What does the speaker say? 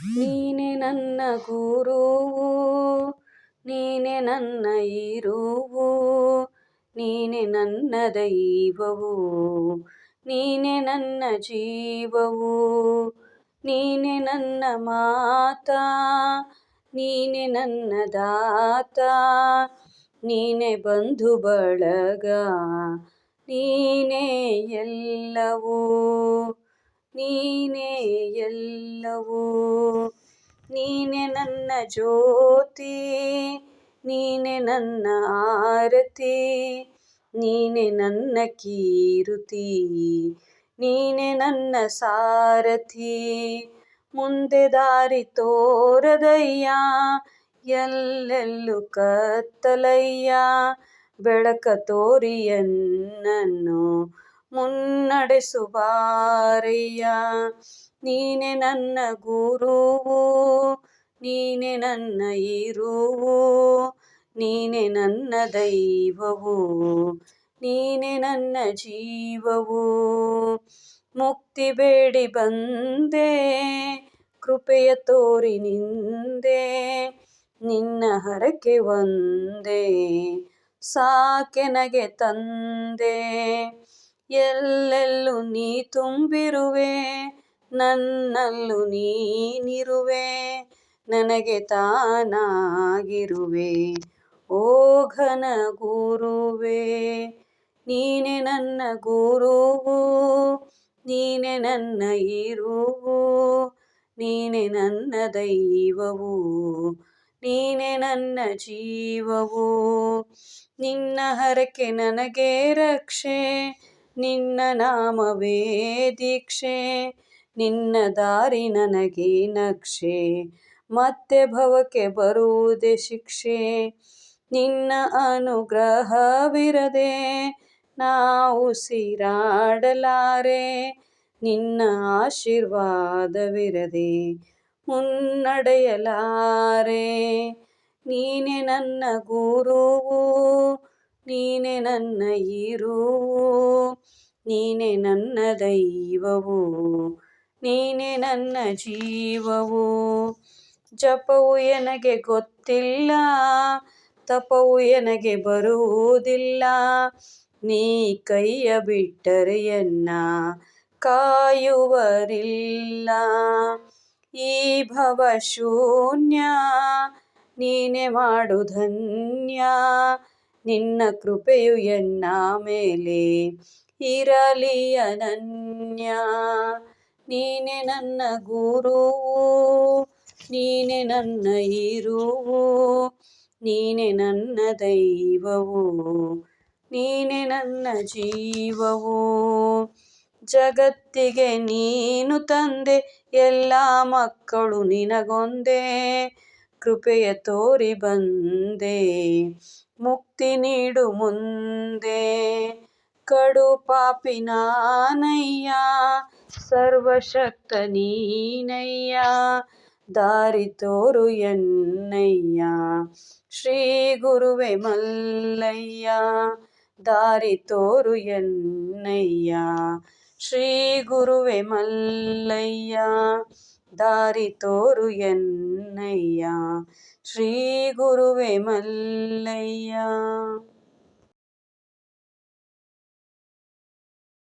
ನೀನೆ ನನ್ನ ಗುರುವು, ನೀನೆ ನನ್ನ ಇರುವು ನೀನೆ ನನ್ನ ದೈವವು, ನೀನೆ ನನ್ನ ಜೀವವು, ನೀನೆ ನನ್ನ ಮಾತಾ, ನೀನೆ ನನ್ನ ದಾತ, ನೀನೆ ಬಂಧು ಬಳಗ, ನೀನೇ ಎಲ್ಲವೂ. ನೀನೇ ಎಲ್ಲವೂ, ನೀನೆ ನನ್ನ ಜ್ಯೋತಿ, ನೀನೆ ನನ್ನ ಆರತಿ, ನೀನೆ ನನ್ನ ಕೀರುತಿ, ನೀನೆ ನನ್ನ ಸಾರಥಿ. ಮುಂದೆ ದಾರಿ ತೋರದಯ್ಯ, ಎಲ್ಲೆಲ್ಲೂ ಕತ್ತಲಯ್ಯ, ಬೆಳಕ ತೋರಿಯನ್ನನ್ನು ಮುನ್ನಡೆಸು ಬಾರಯ್ಯ ನೀನೆ ನನ್ನ ಗುರುವು, ನೀನೆ ನನ್ನ ಇರುವು, ನೀನೆ ನನ್ನ ದೈವವು, ನೀನೆ ನನ್ನ ಜೀವವು. ಮುಕ್ತಿ ಬೇಡಿ ಬಂದೆ, ಕೃಪೆಯ ತೋರಿ ನಿಂದೆ, ನಿನ್ನ ಹರಕೆ ಒಂದೇ, ಸಾಕೆನಗೆ ತಂದೆ. ಎಲ್ಲೆಲ್ಲೂ ನೀ ತುಂಬಿರುವೆ, ನನ್ನಲ್ಲೂ ನೀನಿರುವೆ, ನನಗೆ ತಾನಾಗಿರುವೆ. ಓ ಘನ ಗುರುವೆ, ನೀನೆ ನನ್ನ ಗುರುವು, ನೀನೆ ನನ್ನ ಇರುವು, ನೀನೆ ನನ್ನ ದೈವವು, ನೀನೆ ನನ್ನ ಜೀವವು. ನಿನ್ನ ಹರಕೆ ನನಗೆ ರಕ್ಷೆ ನಿನ್ನ ನಾಮವೇ ದೀಕ್ಷೆ, ನಿನ್ನ ದಾರಿ ನನಗೆ ನಕ್ಷೆ. ಮತ್ತೆ ಭವಕ್ಕೆ ಬರುವುದೇ ಶಿಕ್ಷೆ, ನಿನ್ನ ಅನುಗ್ರಹವಿರದೆ ನಾವು ಸಿರಾಡಲಾರೆ, ನಿನ್ನ ಆಶೀರ್ವಾದವಿರದೆ ಮುನ್ನಡೆಯಲಾರೆ. ನೀನೆ ನನ್ನ ಗುರುವು ನೀನೆ ನನ್ನ ಇರುವು ನೀನೆ ನನ್ನ ದೈವವು, ನೀನೆ ನನ್ನ ಜೀವವು. ಜಪವು ಎನಗೆ ಗೊತ್ತಿಲ್ಲ, ತಪವು ಎನಗೆ ಬರುವುದಿಲ್ಲ. ನೀ ಕೈಯ ಬಿಟ್ಟರೆ ಎನ್ನ ಕಾಯುವರಿಲ್ಲ. ಈ ಭವ ಶೂನ್ಯ, ನೀನೆ ಮಾಡು ಧನ್ಯ. ನಿನ್ನ ಕೃಪೆಯು ಎನ್ನ ಮೇಲೆ ಇರಲಿ ಅನನ್ಯ. ನೀನೆ ನನ್ನ ಗುರುವು, ನೀನೆ ನನ್ನ ಇರುವು, ನೀನೆ ನನ್ನ ದೈವವು, ನೀನೆ ನನ್ನ ಜೀವವು. ಜಗತ್ತಿಗೆ ನೀನು ತಂದೆ, ಎಲ್ಲ ಮಕ್ಕಳು ನಿನಗೊಂದೇ. ಕೃಪೆಯ ತೋರಿ ಬಂದೆ, ಮುಕ್ತಿ ನೀಡು ಮುಂದೆ. ಕಡು ಪಾಪಿ ನಾನಯ್ಯ ಸರ್ವಶಕ್ತ ನೀನಯ್ಯ. ದಾರಿ ತೋರು ಎನ್ನಯ್ಯ, ಶ್ರೀ ಗುರುವೆ ಮಲ್ಲಯ್ಯ. ದಾರಿ ತೋರು ಎನ್ನಯ್ಯ, ಶ್ರೀ ಗುರುವೆ ಮಲ್ಲಯ್ಯ. ದಾರಿ ತೋರು ಎನ್ನಯ್ಯ ಶ್ರೀ ಗುರುವೆ ಮಲ್ಲಯ್ಯ